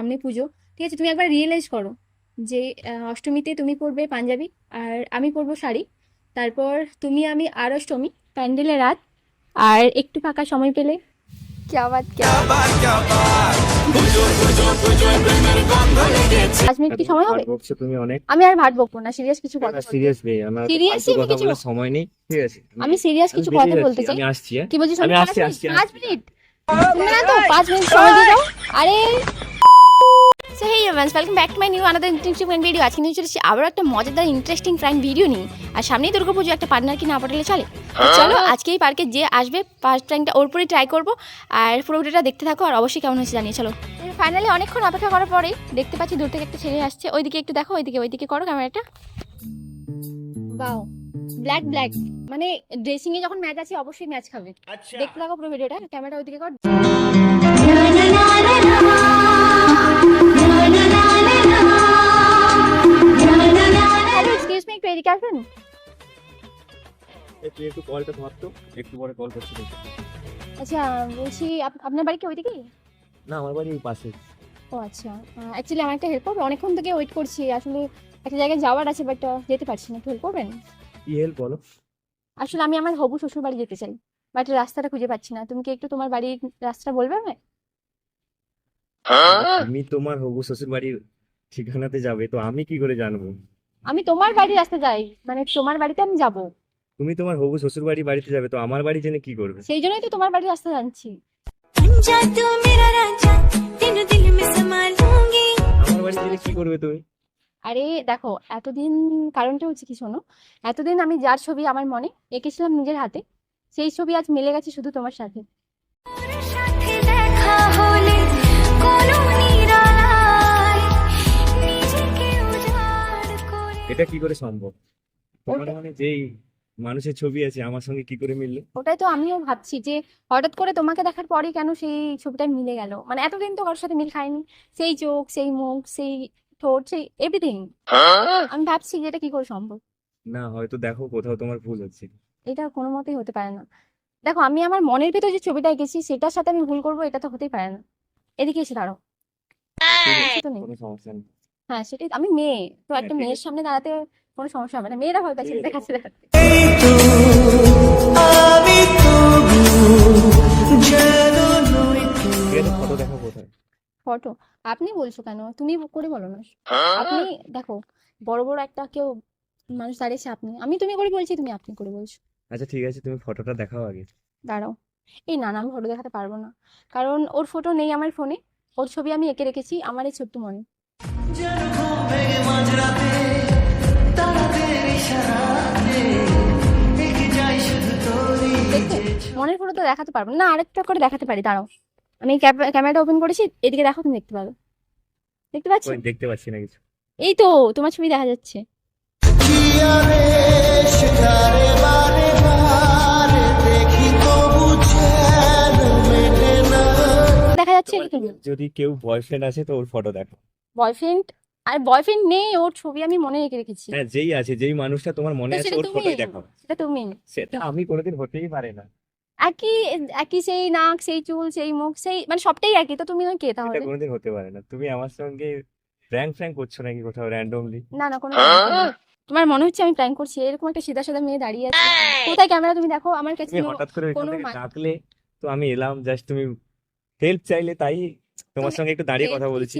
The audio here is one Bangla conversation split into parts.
সামনে পুজো ঠিক আছে? তুমি একবার রিয়েলাইজ করো যে অষ্টমীতে তুমি পরবে পাঞ্জাবি আর আমি পরবো শাড়ি। তারপর তুমি আমি আর অষ্টমী প্যান্ডেলে রাত। আর একটু ফাঁকা সময় পেলে। আমি আর না সিরিয়াস কিছু কথা সিরিয়াস সময় নেই আমি সিরিয়াস কিছু কথা বলতে চাই। মিনিট? মিনিট আরে so hey এভেন্স welcome back to my new another interesting video আজকে নিয়ে চলেছি আবার একটা মজাদার ইন্টারেস্টিং প্রাইম ভিডিও নিয়ে। আর সামনেই দুর্গাপুজো একটা পার্টনার কি না পাঠালে চলে? তো চলো আজকে এই পার্কে যে আসবে ফার্স্ট প্রাইমটা ওর পরেই ট্রাই করব। আর পুরো ভিডিওটা দেখতে থাকো আর অবশ্যই কেমন হয়েছে জানিয়ে চলো। ফাইনালি অনেকক্ষণ অপেক্ষা করার পরে দেখতে পাচ্ছি দূর থেকে একটা ছেলে আসছে। ওইদিকে একটু দেখো ওইদিকে ওইদিকে করো ক্যামেরাটা। বাও ব্ল্যাক ব্ল্যাক মানে ড্রেসিং এ যখন ম্যাচ আছে অবশ্যই ম্যাচ খাবে। দেখতে থাকো পুরো ভিডিওটা ক্যামেরাটা ওইদিকে কর। এক্সকিউজ মি একটু এদিকে আসবেন? এই তুই একটু কলটা ধর তো। একটু পরে কল করছি। আচ্ছা বলছি আপ- আপনার বাড়ি কি ওইদিকেই না আমার বাড়ি এই পাশে। ও আচ্ছা অ্যাকচুয়ালি আমার একটা হেল্প করবে। অনেকক্ষণ থেকে ওয়েট করছি। আসলে একটা জায়গায় যাওয়ার আছে বাট যেতে পারছি না। একটু হেল্প করবেন? কি হেল্প বলো? আসলে আমি আমার হবু শ্বশুর বাড়ি যেতে চাই বাট রাস্তাটা খুঁজে পাচ্ছি না। তুমি কি একটু তোমার বাড়ির রাস্তাটা বলবে আমায়? আমি তোমার হবু শ্বশুর বাড়ির ঠিকানাতে যাবে তো আমি কি করে জানব? আমি তোমার বাড়ি আসতে যাই। মানে তোমার বাড়িতে আমি যাব। তুমি তোমার হবু শ্বশুর বাড়ি বাড়িতে যাবে তো আমার বাড়ি জেনে কি করবে? সেই জন্যই তো তোমার বাড়ি আসতে জানছি। আরে দেখো এতদিন কারণটা হচ্ছে কি শোনো? এতদিন আমি যার ছবি আমার মনে এঁকেছিলাম নিজের হাতে সেই ছবি আজ মিলে গেছে শুধু তোমার সাথে। এটা কি করে সম্ভব? তোমার মানে যেই মানুষের ছবি আছে আমার সঙ্গে কি করে মিললো? ওটাই তো আমিও ভাবছি যে হঠাৎ করে তোমাকে দেখার পরেই কেন সেই ছবিটা মিলে গেল? মানে এতদিন তো কারোর সাথে মিল খায়নি। সেই চোখ সেই মুখ সেই ঠোঁট সেই এভরিথিং আমি ভাবছি যে এটা কি করে সম্ভব? না হয়তো দেখো কোথাও তোমার ভুল হচ্ছে। এটা কোনো মতেই হতে পারে না। দেখো আমি আমার মনের ভেতর যে ছবিটা এঁকেছি সেটার সাথে আমি ভুল করব এটা তো হতেই পারে না। এদিকে এসে দাঁড়াও। কিছু তো নেই। কোনো সমস্যা নেই। হ্যাঁ সেটাই আমি মেয়ে তো একটা মেয়ের সামনে দাঁড়াতে কোনো সমস্যা হবে না। মেয়েরা ভয় পায় ছেলেদের কাছে দাঁড়াতে ফটো দেখো কোথায়? ফটো আপনি বলছো কেন? তুমি করে বলো না। আপনি দেখো বড় বড় একটা কেউ মানুষ দাঁড়িয়েছে আপনি আমি তুমি করে বলছি তুমি আপনি করে বলছো। আচ্ছা ঠিক আছে তুমি ফটোটা দেখাও আগে। দাঁড়াও। এই না না আমি ফটো দেখাতে পারব না। কারণ ওর ফটো নেই আমার ফোনে ওর ছবি আমি এঁকে রেখেছি আমার এই ছোট্ট মনে? মনের ফটো তো দেখাতে পারব না। আরেকটা করে দেখাতে পারি দাঁড়াও। আমি ক্যামেরাটা ওপেন করেছি এদিকে দেখো তুমি দেখতে পাবে। দেখতে পাচ্ছ? দেখতে পাচ্ছি না কিছু। এই তো তোমার ছবি দেখা যাচ্ছে। দেখা যাচ্ছে যদি কেউ বয়ফ্রেন্ড আছে তো ওর ফটো দেখো। বয়ফ্রেন্ড আর বয়ফ্রেন্ড নেই ওর ছবি আমি মনে রেখে রেখেছি। হ্যাঁ যেই আছে যেই মানুষটা তোমার মনে আছে ওর তুমি ফটোই দেখাও। সেটা তুমি। সেটা আমি কোনোদিন হতেই পারে না। একই একই সেই নাক সেই চুল সেই মুখ সেই মানে সবটাই একই তো তুমি কে তাহলে? এটা কোনোদিন হতে পারে না। তুমি আমার সঙ্গে প্র্যাঙ্ক ফ্র্যাঙ্ক করছ নাকি কোথাও র্যান্ডমলি না না কোনো তোমার মনে হচ্ছে আমি প্র্যাঙ্ক করছি? এরকম একটা সিধা সাদা মেয়ে দাঁড়িয়ে আছে। কোথায় ক্যামেরা তুমি দেখো আমার কাছে তুমি হঠাৎ করে কোনো ডাকলে তো আমি এলাম জাস্ট তুমি হেল্প চাইলে তাই তোমার সঙ্গে একটু দাঁড়িয়ে কথা বলছি।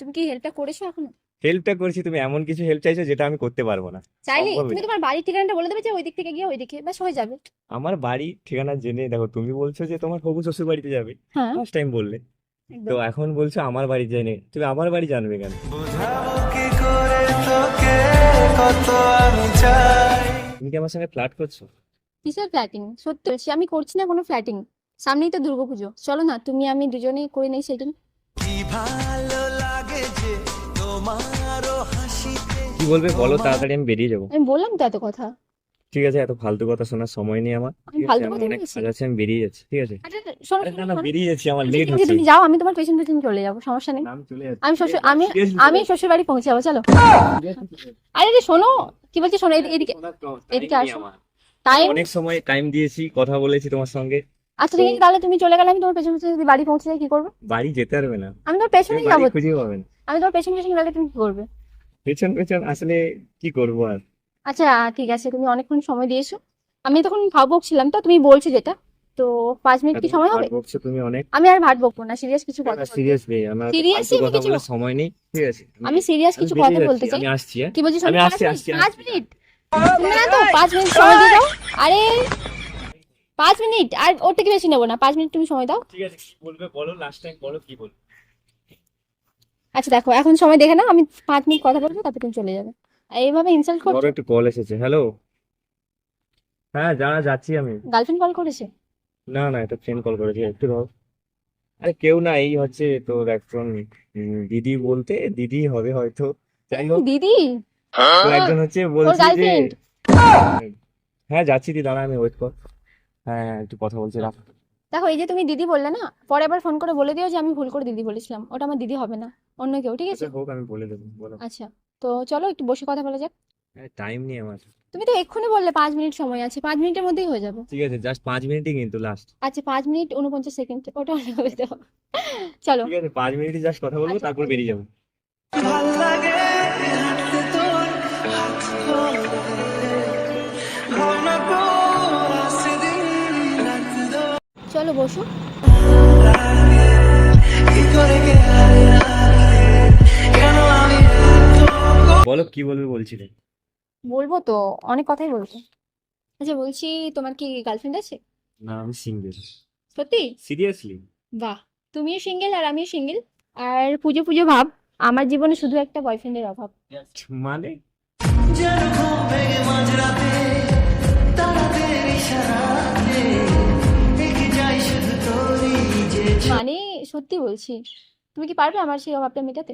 তুমি কি হেল্পটা করেছ এখনও? হেল্পটা করেছি তুমি এমন কিছু হেল্প চাইছো যেটা আমি করতে পারব না। চাইলে তুমি তোমার বাড়ির ঠিকানাটা বলে দেবে যে ওই দিক থেকে গিয়ে ওই দিকে ব্যাস হয়ে যাবে। আমার বাড়ি ঠিকানা জেনে দেখো তুমি বলছো যে তোমার হবু শ্বশুর বাড়িতে যাবে। হ্যাঁ। ফার্স্ট টাইম বললে। তো এখন বলছো আমার বাড়ি জেনে তুমি আমার বাড়ি জানবে কেন? তুমি কি আমার সঙ্গে ফ্লার্ট করছ? কিসের ফ্ল্যাটিং সত্যি আমি করছি না কোনো ফ্ল্যাটিং সামনেই তো দুর্গাপুজো। চলো না তুমি আমি দুজনেই করে নেই সেদিন। কি বলবে? বলো তাড়াতাড়ি আমি বেরিয়ে যাব। আমি বললাম তো এত কথা। ঠিক আছে এত ফালতু কথা শোনার সময় নেই আমার। আমি ঠিক আছে ফালতু অনেক কাজ আছে আমি বেরিয়ে যাচ্ছি ঠিক আছে? আচ্ছা না না বেরিয়ে যাচ্ছি আমার আচ্ছা, লেট হচ্ছে। তুমি যাও আমি তোমার পেছন পেছন চলে যাব সমস্যা নেই। আমি চলে যাচ্ছি। আমি শ্বশুর আমি আমি শ্বশুর বাড়ি পৌঁছে যাব চলো। আরে রে শোনো। কি বলছি শোনো এদিকে এদিকে আসো। টাইম অনেক সময় টাইম দিয়েছি কথা বলেছি তোমার সঙ্গে। আচ্ছা ঠিক আছে তাহলে তুমি চলে গেলে আমি তোমার পেছন পেছন যদি বাড়ি পৌঁছে যাই কি করবে? বাড়ি যেতে পারবে না। আমি তোমার পেছনে যাব। খুঁজে পাবেন আমি তোমার পেছন পেছন গেলে তুমি কি করবে? পেছন পেছন আসলে কি করব আর? আচ্ছা ঠিক আছে তুমি অনেকক্ষণ সময় দিয়েছ। আমি তখন ভাব বকছিলাম তো তুমি বলছো যেটা। তো পাঁচ মিনিট কি সময় হবে? বকছো তুমি অনেক। আমি আর ভাট বকবো না সিরিয়াস কিছু কথা বলতে- সিরিয়াসলি আমার আমি কিছু- সময় নেই। ঠিক আছে আমি সিরিয়াস কিছু কথা বলতে চাই। আমি আসছি হ্যাঁ? কি বলছি আমি আসছি, আসছি, মিনিট, পাঁচ মিনিট। তুমি না তো মিনিট সময় দিয়ে দাও। আরে পাঁচ মিনিট আর ওর থেকে বেশি নেব না পাঁচ মিনিট তুমি সময় দাও। ঠিক আছে কি বলবে বলো লাস্ট টাইম বলো কি বলবে? আচ্ছা দেখো এখন সময় দেখে নাও আমি পাঁচ মিনিট কথা বলব তারপর তুমি চলে যাবে। এইভাবে ইনসাল্ট বড় করছ? একটু কল এসেছে হ্যালো হ্যাঁ জানা যাচ্ছি আমি। গার্লফ্রেন্ড কল করেছে? না না এটা ফ্রেন্ড কল করেছে একটু রহ আরে কেউ না এই হচ্ছে তোর একজন দিদি বলতে দিদি হবে হয়তো। যাই হোক। দিদি? একজন হচ্ছে বলছি যে হ্যাঁ যাচ্ছি দি দাঁড়া আমি ওয়েট কর। হ্যাঁ হ্যাঁ একটু কথা বলছি রাখ। দেখো এই যে তুমি দিদি বললে না পরে আবার ফোন করে বলে দিও যে আমি ভুল করে দিদি বলেছিলাম। ওটা আমার দিদি হবে না অন্য কেউ ঠিক আছে? আচ্ছা হোক আমি বলে দেবো বলো। আচ্ছা তো চলো একটু বসে কথা বলা যাক। টাইম নেই আমার। তুমি তো এক্ষুনি বললে পাঁচ মিনিট সময় আছে পাঁচ মিনিটের মধ্যেই হয়ে যাবে। ঠিক আছে জাস্ট পাঁচ মিনিটই কিন্তু লাস্ট আচ্ছা পাঁচ মিনিট উনপঞ্চাশ সেকেন্ড ওটা হবে তো। চলো। ঠিক আছে পাঁচ মিনিটই জাস্ট কথা বলব আচ্ছা। তারপর বেরিয়ে যাব। চলো বসো। বলো কি বলবে বলছিলে? বলব তো অনেক কথাই বলব। আচ্ছা বলছি তোমার কি গার্লফ্রেন্ড আছে? না আমি সিঙ্গেল সত্যি? সিরিয়াসলি বাহ তুমিও সিঙ্গেল আর আমিও সিঙ্গেল আর পুজো পুজো ভাব আমার জীবনে শুধু একটা বয়ফ্রেন্ডের অভাব। মানে? সত্যি বলছি। তুমি কি পারবে আমার সেই অভাবটা মেটাতে?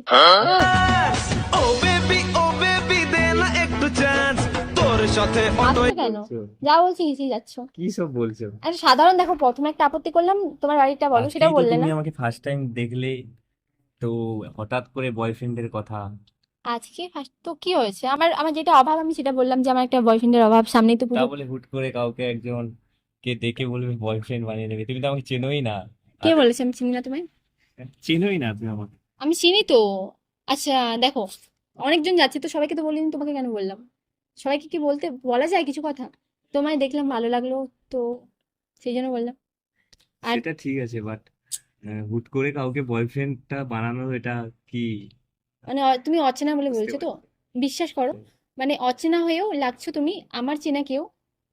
ও বেবি ও বেবি দে না একটু চান্স তোর সাথে অটো কেন? যা বলছি কিছুই যাচ্ছ। কি সব বলছো? আরে সাধারণ দেখো প্রথমে একটা আপত্তি করলাম তোমার বাড়িটা বলো সেটা আজকেই বললে না। তুমি আমাকে ফার্স্ট টাইম দেখলে তো হঠাৎ করে বয়ফ্রেন্ডের কথা। আজকে ফার্স্ট তো কি হয়েছে? আমার আমার যেটা অভাব আমি সেটা বললাম যে আমার একটা বয়ফ্রেন্ডের অভাব সামনেই তো তা বলে হুট করে কাউকে একজন কে দেখে বলবে বয়ফ্রেন্ড বানিয়ে নেবে? তুমি তো আমাকে চেনোই না। কে বলেছে? আমি চিনি না তোমায়? চেনোই না তুমি আমাকে। আমি চিনি তো। আচ্ছা দেখো অনেকজন যাচ্ছে তো সবাইকে তো বলিনি তোমাকে কেন বললাম? সবাইকে কি বলতে বলা যায় কিছু কথা? তোমায় দেখলাম ভালো লাগল তো সেই জন্য বললাম। আর- সেটা ঠিক আছে বাট হুট করে কাউকে বয়ফ্রেন্ডটা বানানো এটা কি? মানে তুমি অচেনা বলে বলছো তো? বিশ্বাস করো। মানে অচেনা হয়েও লাগছো তুমি আমার চেনা কেউ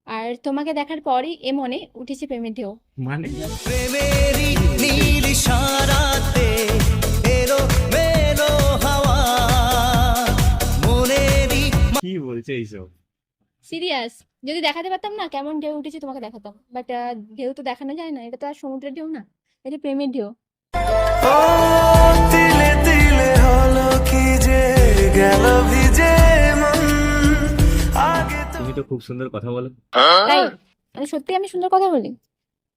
আর তোমাকে দেখার পরই এ মনে উঠেছে প্রেমের ঢেউ। মানে? প্রেমেরই নীল ইশারাতে এলো মেলো হাওয়া। মনেরই কি বলছে এইসব? সিরিয়াস যদি দেখাতে পারতাম না কেমন ঢেউ উঠেছে তোমাকে দেখাতাম। বাট ঢেউ তো দেখানো যায় না এটা তো আর সমুদ্রের ঢেউ না এটা প্রেমের ঢেউ। ও তিলে তিলে হলো কি যে গেল ভিজে তো খুব সুন্দর কথা বলো। তাই? মানে সত্যি আমি সুন্দর কথা বলি?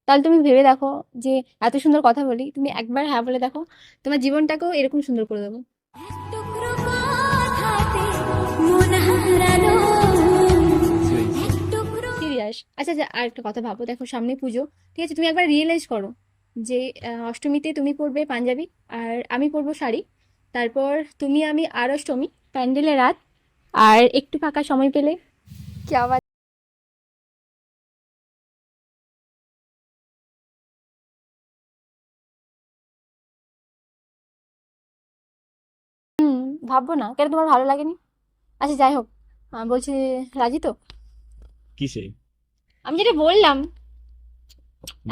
তাহলে তুমি ভেবে দেখো যে এত সুন্দর কথা বলি তুমি একবার হ্যাঁ বলে দেখো তোমার জীবনটাকেও এরকম সুন্দর করে দেবো। সিরিয়াস আচ্ছা আচ্ছা আর একটা কথা ভাবো দেখো সামনে পুজো ঠিক আছে? তুমি একবার রিয়েলাইজ করো যে অষ্টমীতে তুমি পরবে পাঞ্জাবি আর আমি পরবো শাড়ি। তারপর তুমি আমি আর অষ্টমী প্যান্ডেলে রাত আর একটু ফাঁকা সময় পেলে কি আবার হুম ভাববো না। কেন তোমার ভালো লাগেনি? আচ্ছা যাই হোক। বলছি রাজি তো? কিসে? আমি যেটা বললাম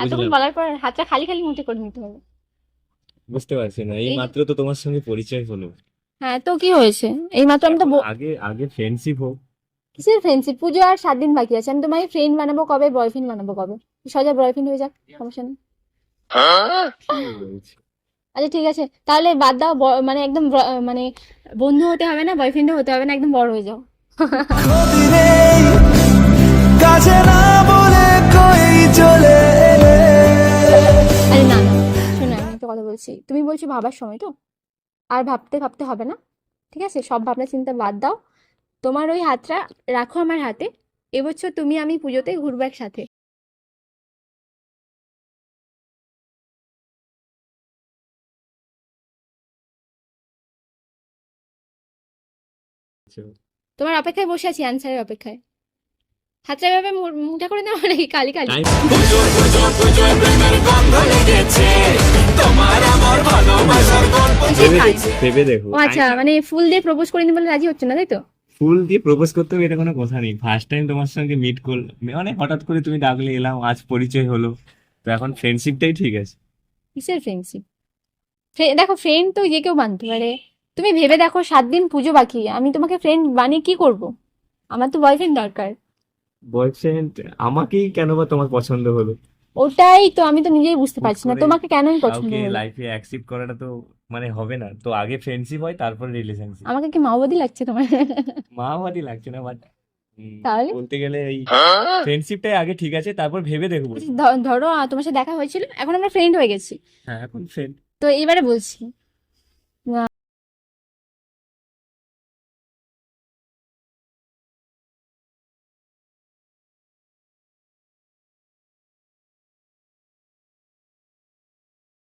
এতক্ষণ বলার পর হাতটা খালি খালি মুঠে করে নিতে হবে। বুঝতে পারছি না। এই মাত্র তো তোমার সঙ্গে পরিচয় হলো। হ্যাঁ তো কি হয়েছে? এই মাত্র আমি তো ব- আগে আগে ফ্রেন্ডশিপ হোক কিসের ফ্রেন্ডশিপ পুজো আর সাত দিন বাকি আছে। আমি তোমাকে ফ্রেন্ড বানাবো কবে? বয়ফ্রেন্ড বানাবো কবে? সোজা বয়ফ্রেন্ড হয়ে যাক সমস্যা নেই। আচ্ছা ঠিক আছে। তাহলে বাদ দাও মানে একদম মানে বন্ধু হতে হবে না বয়ফ্রেন্ডও হতে হবে না একদম বড় হয়ে যাও। কাছে না বলে কই চলে আরে না না শোনো আমি একটা কথা বলছি। তুমি বলছো ভাবার সময় তো? আর ভাবতে ভাবতে হবে না? ঠিক আছে? সব ভাবনা চিন্তা বাদ দাও। তোমার ওই হাতটা রাখো আমার হাতে। এবছর তুমি আমি পুজোতে ঘুরবো একসাথে। তোমার অপেক্ষায় বসে আছি অ্যান্সারের অপেক্ষায়। হাতটা এভাবে মুখটা করে দেওয়া নাকি? কালি কালি। ও আচ্ছা মানে ফুল দিয়ে প্রপোজ করে নি বলে রাজি হচ্ছে না তাই তো? ফুল দিয়ে প্রপোজ করতে হবে এটা কোনো কথা নেই। ফার্স্ট টাইম তোমার সঙ্গে মিট করল মানে হঠাৎ করে তুমি ডাকলে এলাম আজ পরিচয় হলো। তো এখন ফ্রেন্ডশিপটাই ঠিক আছে। কিসের ফ্রেন্ডশিপ দেখো ফ্রেন্ড তো যে কেউ বানতে পারে। তুমি ভেবে দেখো সাত দিন পুজো বাকি। আমি তোমাকে ফ্রেন্ড বানিয়ে কি করব? আমার তো বয়ফ্রেন্ড দরকার। বয়ফ্রেন্ড আমাকেই কেন বা তোমার পছন্দ হলো? ওটাই তো আমি তো নিজেই বুঝতে পারছি না। তোমাকে কেনই পছন্দ হলো? লাইফে অ্যাকসেপ্ট করাটা তো মানে হবে না। তো আগে ফ্রেন্ডশিপ হয় তারপর রিলেশনশিপ আমাকে কি মাওবাদী লাগছে তোমার? মাওবাদী লাগছে না বাট তাহলে? বলতে গেলে এই ফ্রেন্ডশিপটাই আগে ঠিক আছে তারপর ভেবে দেখব। ধরো তোমার সাথে দেখা হয়েছিল এখন আমরা ফ্রেন্ড হয়ে গেছি। হ্যাঁ এখন ফ্রেন্ড তো এবারে বলছি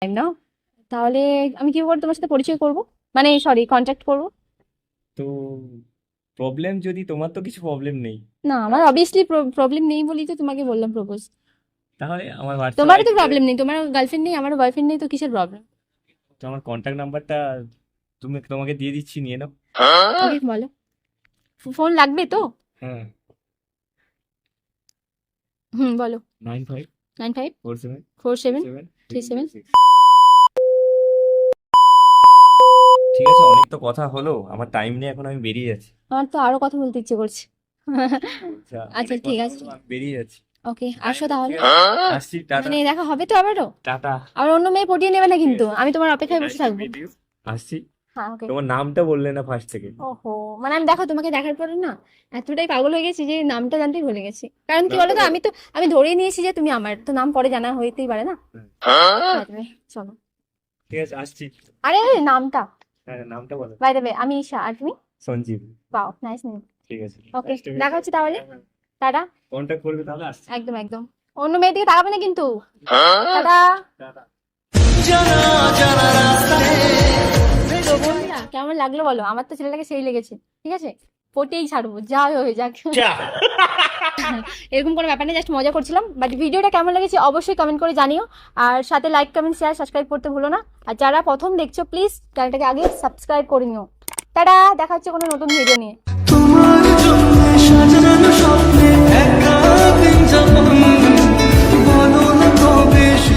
Time নাও তাহলে আমি কি করে তোমার সাথে পরিচয় করব? মানে সরি কন্ট্যাক্ট করব? তো প্রবলেম যদি তোমার তো কিছু প্রবলেম নেই। না আমার অবভিয়াসলি প্রবলেম নেই বলেই তো তোমাকে বললাম প্রপোজ তাহলে আমার হোয়াটসঅ্যাপ তোমারও তো প্রবলেম নেই তোমার গার্লফ্রেন্ড নেই আমারও বয়ফ্রেন্ড নেই তো কিসের প্রবলেম তো আমার কন্ট্যাক্ট নাম্বারটা তুমি তোমাকে দিয়ে দিচ্ছি নিয়ে নাও। বলো। ফোন লাগবে তো? হ্যাঁ। হুম বলো। Nine five nine five four seven four seven three seven তো কথা হলো আমার টাইম নেই এখন আমি বেরিয়ে যাচ্ছি। আমার তো আরও কথা বলতে ইচ্ছে করছে। আচ্ছা আচ্ছা, অনেক ঠিক কথা আছে। আমি বেরিয়ে যাচ্ছি। ওকে আসো তাহলে। আসছি টাটা। মানে দেখা হবে তো আবারও? টাটা। আর অন্য মেয়ে পটিয়ে নেবে না কিন্তু। আমি তোমার অপেক্ষায় বসে থাকব। আসছি। হ্যাঁ ওকে। তোমার নামটা বললে না ফার্স্ট থেকে। ওহো মানে আমি দেখো তোমাকে দেখার পরে না এতটাই পাগল হয়ে গেছি যে নামটা জানতেই ভুলে গেছি। কারণ কি বলো তো আমি তো আমি ধরেই নিয়েছি যে তুমি আমার তো নাম পরে জানা হইতেই পারে না। By the চলো। ঠিক আছে আসছি। আরে আরে, নামটা। হ্যাঁ নামটা বলো। বাই দেবে আমি ঈশা আর তুমি? সঞ্জীব। বাও নাইস নেম ঠিক আছে। ওকে দেখা হচ্ছে তাহলে। টাটা। কন্টাক্ট করবে তাহলে আসছি। একদম একদম। অন্য মেয়ের দিকে তাকাবে না কিন্তু। টাটা। কেমন লাগল বলো? আমার তো ছেলেটাকে সেই লেগেছে ঠিক আছে? পটেই ছাড়বো যা হয়ে যাক। এরকম কোনো ব্যাপার নেই জাস্ট মজা করছিলাম। বাট ভিডিওটা কেমন লেগেছে অবশ্যই কমেন্ট করে জানিও। আর সাথে লাইক কমেন্ট শেয়ার সাবস্ক্রাইব করতে ভুলো না। আর যারা প্রথম দেখছ প্লিজ চ্যানেলটাকে আগে সাবস্ক্রাইব করে নিও। তারা দেখা হচ্ছে কোনো নতুন ভিডিও নিয়ে। তোমার জন্য সাজানো স্বপ্নে একা দিন যাপন। বলো না কবে